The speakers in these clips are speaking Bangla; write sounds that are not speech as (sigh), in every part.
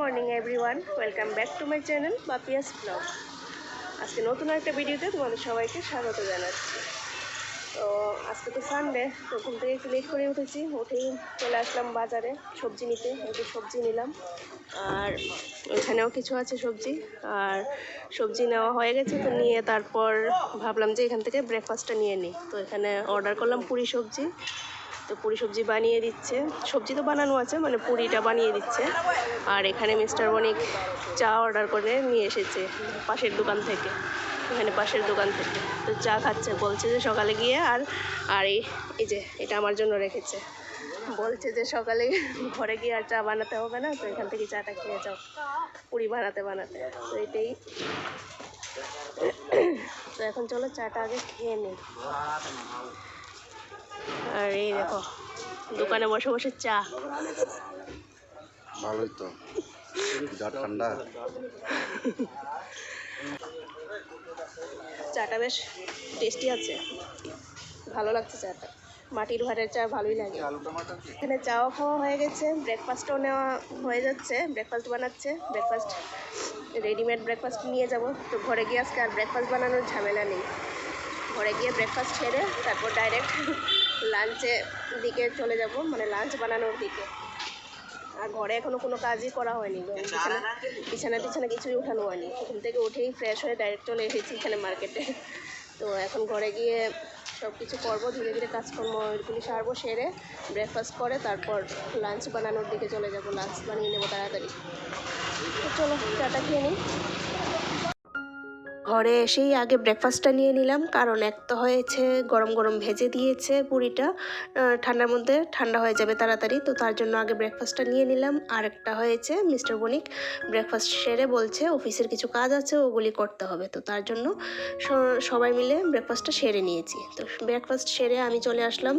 Morning everyone welcome back to my channel বাপিয়াস blog আজকে নতুন একটা ভিডিওতে তোমাদের সবাইকে স্বাগত জানাচ্ছি। তো আজকে তো সানডে তো ঘুম থেকে একটু লেট করে উঠেছি। উঠেই চলে আসলাম বাজারে সবজি নিতে একটু সবজি নিলাম। আর ওইখানেও কিছু আছে সবজি। আর সবজি নেওয়া হয়ে গেছে, তো নিয়ে তারপর ভাবলাম যে এখান থেকে ব্রেকফাস্টটা নিয়ে নিই। তো এখানে অর্ডার করলাম পুরি সবজি। তো পুরি সবজি বানিয়ে দিচ্ছে। সবজি তো বানানো আছে মানে পুরিটা বানিয়ে দিচ্ছে। আর এখানে মিস্টার বণিক চা অর্ডার করে নিয়ে এসেছে পাশের দোকান থেকে, এখানে পাশের দোকান থেকে। তো চা খাচ্ছে, বলছে যে সকালে গিয়ে আর আর এই এই যে, এটা আমার জন্য রেখেছে। বলছে যে সকালে ঘরে গিয়ে আর চা বানাতে হবে না, তো এখান থেকে চাটা খেয়ে যাও, পুরি বানাতে বানাতে। তো এটাই। তো এখন চলো চাটা আগে খেয়ে নিই। আর এই দেখো দোকানে বসে বসে চা। ভালোই তো। যা ঠান্ডা। চাটা বেশ টেস্টি আছে। ভালো লাগছে চাটা। মাটির ভাড়ের চা ভালোই লাগে। এখানে চাও খাওয়া হয়ে গেছে ব্রেকফাস্টও নেওয়া হয়ে যাচ্ছে ব্রেকফাস্ট বানাচ্ছে। ব্রেকফাস্ট রেডিমেড ব্রেকফাস্ট নিয়ে যাব। তো ঘরে গিয়ে আজকে আর ব্রেকফাস্ট বানানোর ঝামেলা নেই। ঘরে গিয়ে ব্রেকফাস্ট সেরে তারপর ডাইরেক্ট লাঞ্চে দিকে চলে যাব মানে লাঞ্চ বানানোর দিকে। আর ঘরে এখনও কোনো কাজই করা হয়নি। বিছানা বিছানা টিছানা কিছুই উঠানো হয়নি। ঘুম থেকে উঠেই ফ্রেশ হয়ে ডাইরেক্ট চলে এসেছি এখানে মার্কেটে তো এখন ঘরে গিয়ে সব কিছু করব ধীরে ধীরে কাজকর্ম এগুলি সারবো সেরে ব্রেকফাস্ট করে তারপর লাঞ্চ বানানোর দিকে চলে যাব। লাঞ্চ বানিয়ে নেব তাড়াতাড়ি। তো চলো চাটা খেয়ে নিই। ঘরে এসেই আগে ব্রেকফাস্টটা নিয়ে নিলাম। কারণ এক তো হয়েছে গরম গরম ভেজে দিয়েছে পুরিটা। ঠান্ডার মধ্যে ঠান্ডা হয়ে যাবে তাড়াতাড়ি। তো তার জন্য আগে ব্রেকফাস্টটা নিয়ে নিলাম। আর একটা হয়েছে মিস্টার বণিক ব্রেকফাস্ট সেরে বলছে, অফিসের কিছু কাজ আছে, ওগুলি করতে হবে। তো তার জন্য সবাই মিলে ব্রেকফাস্টটা সেরে নিয়েছি। তো ব্রেকফাস্ট সেরে আমি চলে আসলাম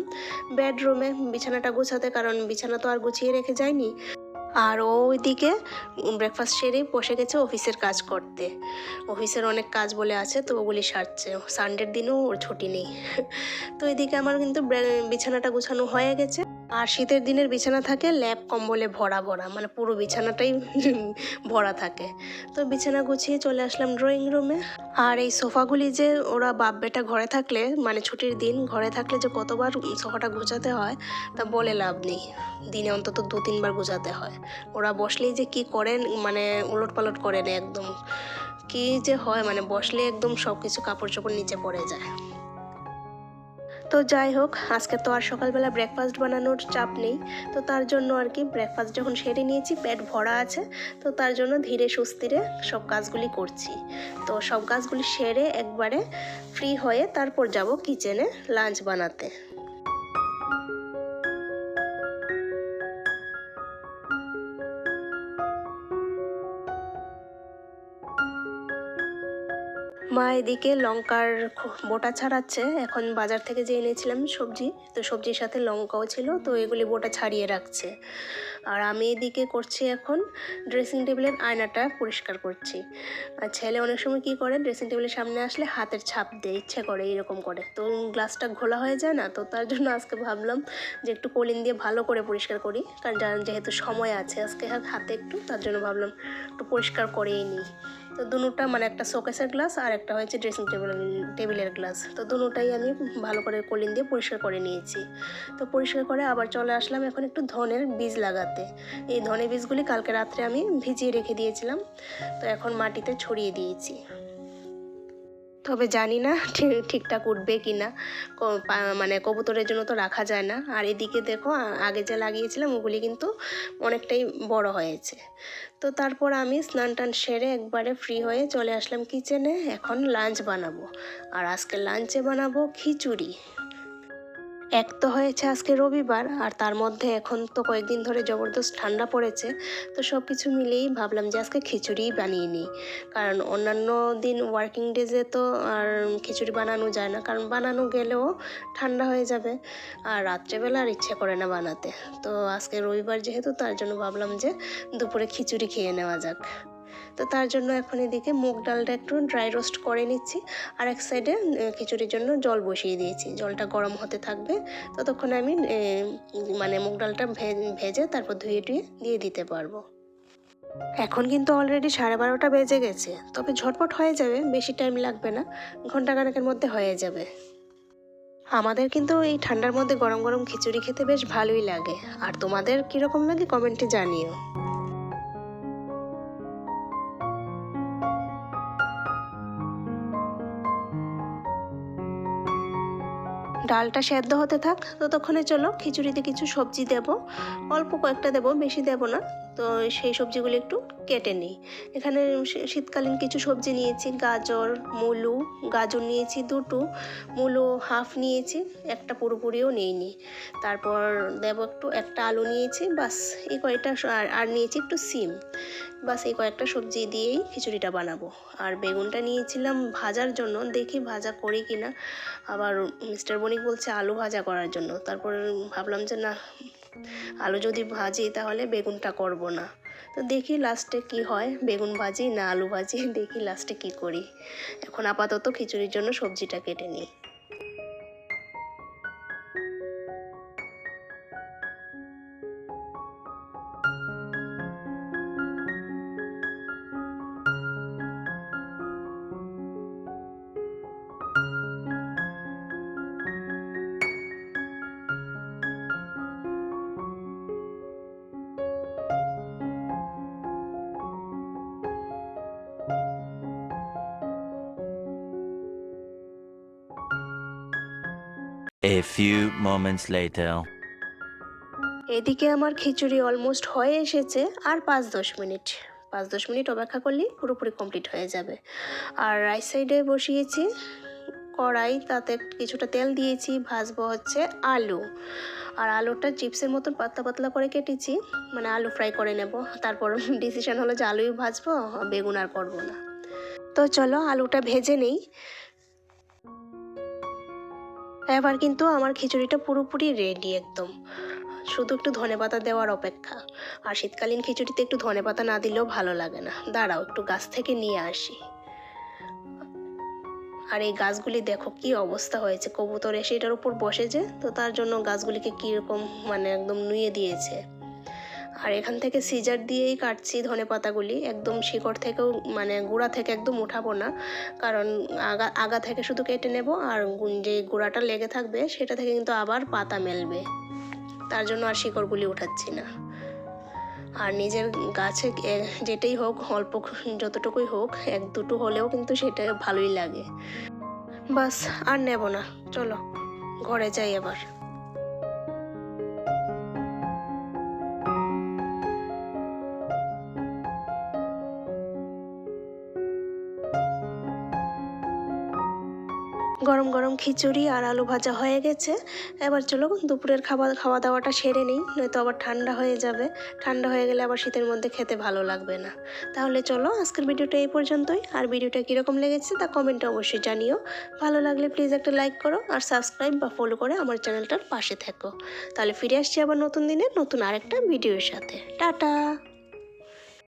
বেডরুমে বিছানাটা গুছাতে, কারণ বিছানা তো আর গুছিয়ে রেখে যায়নি আর ও ওইদিকে ব্রেকফাস্ট সেরেই বসে গেছে অফিসের কাজ করতে। অফিসের অনেক কাজ বলে আছে, তো ওগুলি সারছে। সানডের দিনও ওর ছুটি নেই। (laughs) তো এদিকে আমার কিন্তু বিছানাটা গুছানো হয়ে গেছে। আর শীতের দিনের বিছানা থাকে ল্যাপ কম্বলে ভরা ভরা মানে পুরো বিছানাটাই (laughs) ভরা থাকে। তো বিছানা গুছিয়ে চলে আসলাম ড্রয়িং রুমে আর এই সোফাগুলি যে ওরা বাপ বেটা ঘরে থাকলে মানে ছুটির দিন ঘরে থাকলে যে কতবার সোফাটা গুছাতে হয়, তা বলে লাভ নেই। দিনে অন্তত দু তিনবার গুছাতে হয়। ওরা বসলেই যে কি করেন মানে উলট পালট করে নেয় একদম। কি যে হয় মানে বসলে একদম সব কিছু কাপড় চোপড় নিচে পড়ে যায়। তো যাই হোক, আজকে তো আর সকালবেলা ব্রেকফাস্ট বানানোর চাপ নেই। তো তার জন্য আর কি ব্রেকফাস্ট যখন সেরে নিয়েছি, পেট ভরা আছে, তো তার জন্য ধীরে সুস্থিরে সব কাজগুলি করছি। তো সব কাজগুলি সেরে একবারে ফ্রি হয়ে তারপর যাব কিচেনে লাঞ্চ বানাতে। মা এদিকে লঙ্কার বোটা ছাড়াচ্ছে। এখন বাজার থেকে যে এনেছিলাম সবজি, তো সবজির সাথে লঙ্কাও ছিল, তো এগুলি বোটা ছাড়িয়ে রাখছে। আর আমি এদিকে করছি এখন ড্রেসিং টেবিলের আয়নাটা পরিষ্কার করছি। আর ছেলে অনেক সময় কী করে ড্রেসিং টেবিলের সামনে আসলে হাতের ছাপ দেয় ইচ্ছে করে এরকম করে। তো গ্লাসটা ঘোলা হয়ে যায় না, তো তার জন্য আজকে ভাবলাম যে একটু কলিন দিয়ে ভালো করে পরিষ্কার করি। কারণ যেহেতু সময় আছে, আজকে হাতে একটু, তার জন্য ভাবলাম একটু পরিষ্কার করেই নিই। তো দুটোটা মানে একটা শোকেসের গ্লাস আর একটা হয়েছে ড্রেসিং টেবিল টেবিলের গ্লাস তো দুটোটাই আমি ভালো করে কলিন দিয়ে পরিষ্কার করে নিয়েছি। তো পরিষ্কার করে আবার চলে আসলাম এখন একটু ধনের বীজ লাগাতে। এই ধনে বীজগুলি কালকে রাত্রে আমি ভিজিয়ে রেখে দিয়েছিলাম। তো এখন মাটিতে ছড়িয়ে দিয়েছি। তবে জানি না ঠিকঠাক উঠবে কি না মানে কবুতরের জন্য তো রাখা যায় না। আর এদিকে দেখো আগে যা লাগিয়েছিলাম ওগুলি কিন্তু অনেকটাই বড় হয়েছে। তো তারপর আমি স্নান টান সেরে একবারে ফ্রি হয়ে চলে আসলাম কিচেনে। এখন লাঞ্চ বানাবো। আর আজকে লাঞ্চে বানাবো খিচুড়ি। এক তো হয়েছে আজকে রবিবার, আর তার মধ্যে এখন তো কয়েকদিন ধরে জবরদস্ত ঠান্ডা পড়েছে, তো সব কিছু মিলেই ভাবলাম যে আজকে খিচুড়িই বানিয়ে নিই। কারণ অন্যান্য দিন ওয়ার্কিং ডেজে তো আর খিচুড়ি বানানো যায় না, কারণ বানানো গেলেও ঠান্ডা হয়ে যাবে, আর রাত্রেবেলা আর ইচ্ছে করে না বানাতে। তো আজকে রবিবার যেহেতু, তার জন্য ভাবলাম যে দুপুরে খিচুড়ি খেয়ে নেওয়া যাক। তো তার জন্য এখন এদিকে মুগ ডালটা একটু ড্রাই রোস্ট করে নিচ্ছি। আর এক সাইডে খিচুড়ির জন্য জল বসিয়ে দিয়েছি। জলটা গরম হতে থাকবে। ততক্ষণে আমি মানে মুগ ডালটা ভেজে তারপর ধুয়ে টুয়ে দিয়ে দিতে পারব। এখন কিন্তু অলরেডি সাড়ে বারোটা বেজে গেছে। তবে ঝটপট হয়ে যাবে, বেশি টাইম লাগবে না। ঘন্টাখানেকের মধ্যে হয়ে যাবে। আমাদের কিন্তু এই ঠান্ডার মধ্যে গরম গরম খিচুড়ি খেতে বেশ ভালোই লাগে। আর তোমাদের কীরকম লাগে কমেন্টে জানিও। ডালটা সেদ্ধ হতে থাক, ততক্ষণে চলো খিচুড়িতে কিছু সবজি দেব। অল্প কয়েকটা দেব, বেশি দেব না। তো সেই সবজিগুলো একটু কেটে নিই। এখানে শীতকালীন কিছু সবজি নিয়েছি, গাজর, মূলো, গাজর নিয়েছি দুটো, মূলো হাফ নিয়েছি, একটা পুরোপুরিও নিইনি। তারপর দেব একটু, একটা আলু নিয়েছি, বাস এই কয়েকটা আর- নিয়েছি একটু সিম। বাস এই কয়েকটা সবজি দিয়েই খিচুড়িটা বানাবো। আর বেগুনটা নিয়েছিলাম ভাজার জন্য, দেখি ভাজা করি কি না আবার মিস্টার বণিক বলছে আলু ভাজা করার জন্য। তারপর ভাবলাম যে না আলু যদি ভাজি, তাহলে বেগুনটা করব না। তো দেখি লাস্টে কি হয়, বেগুন ভাজি না আলু ভাজি, দেখি লাস্টে কি করি। এখন আপাতত খিচুড়ির জন্য সবজিটা কেটে নিই। A few moments later. এদিকে আমার খিচুড়ি অলমোস্ট হয়ে এসেছে, আর পাঁচ দশ মিনিট। পাঁচ দশ মিনিট অপেক্ষা করলেই পুরোপুরি কমপ্লিট হয়ে যাবে। আর রাইট সাইডে বসিয়েছি, কড়াই, তাতে কিছুটা তেল দিয়েছি, ভাজবো হচ্ছে আলু। আর আলুটা চিপসের মতন পাতলা পাতলা করে কেটেছি মানে আলু ফ্রাই করে নেব। তারপর ডিসিশন হলো যে আলুই ভাজবো, বেগুন আর করব না। তো চলো আলুটা ভেজে নেই। এবার কিন্তু আমার খিচুড়িটা পুরোপুরি রেডি একদম। শুধু একটু ধনেপাতা দেওয়ার অপেক্ষা। আর শীতকালীন খিচুড়িতে একটু ধনেপাতা না দিলেও ভালো লাগে না। দাঁড়াও, একটু গাছ থেকে নিয়ে আসি। আর এই গাছগুলি দেখো কি অবস্থা হয়েছে। কবুতর এসে এটার উপর বসে যে তো তার জন্য গাছগুলিকে কীরকম মানে একদম নুয়ে দিয়েছে। আর এখান থেকে সিজার দিয়েই কাটছি ধনে পাতাগুলি। একদম শিকড় থেকেও মানে গুঁড়া থেকে একদম উঠাবো না। কারণ আগা আগা থেকে শুধু কেটে নেব আর যে গুঁড়াটা লেগে থাকবে সেটা থেকে কিন্তু আবার পাতা মেলবে। তার জন্য আর শিকড়গুলি উঠাচ্ছি না। আর নিজের গাছে যেটাই হোক, অল্প যতটুকুই হোক, এক দুটো হলেও কিন্তু সেটা ভালোই লাগে। বাস, আর নেব না। চলো, ঘরে যাই এবার। গরম গরম খিচুড়ি আর আলু ভাজা হয়ে গেছে। এবার চলো দুপুরের খাবার, খাওয়া দাওয়াটা সেরে নিই, নয়তো আবার ঠান্ডা হয়ে যাবে। ঠান্ডা হয়ে গেলে আবার শীতের মধ্যে খেতে ভালো লাগবে না। তাহলে চলো, আজকের ভিডিওটা এই পর্যন্তই। আর ভিডিওটা কীরকম লেগেছে তা কমেন্টে অবশ্যই জানিও। ভালো লাগলে প্লিজ একটা লাইক করো আর সাবস্ক্রাইব বা ফলো করে আমার চ্যানেলটার পাশে থেকো। তাহলে ফিরে আসছি আবার নতুন দিনে নতুন আরেকটা ভিডিওর সাথে। টাটা!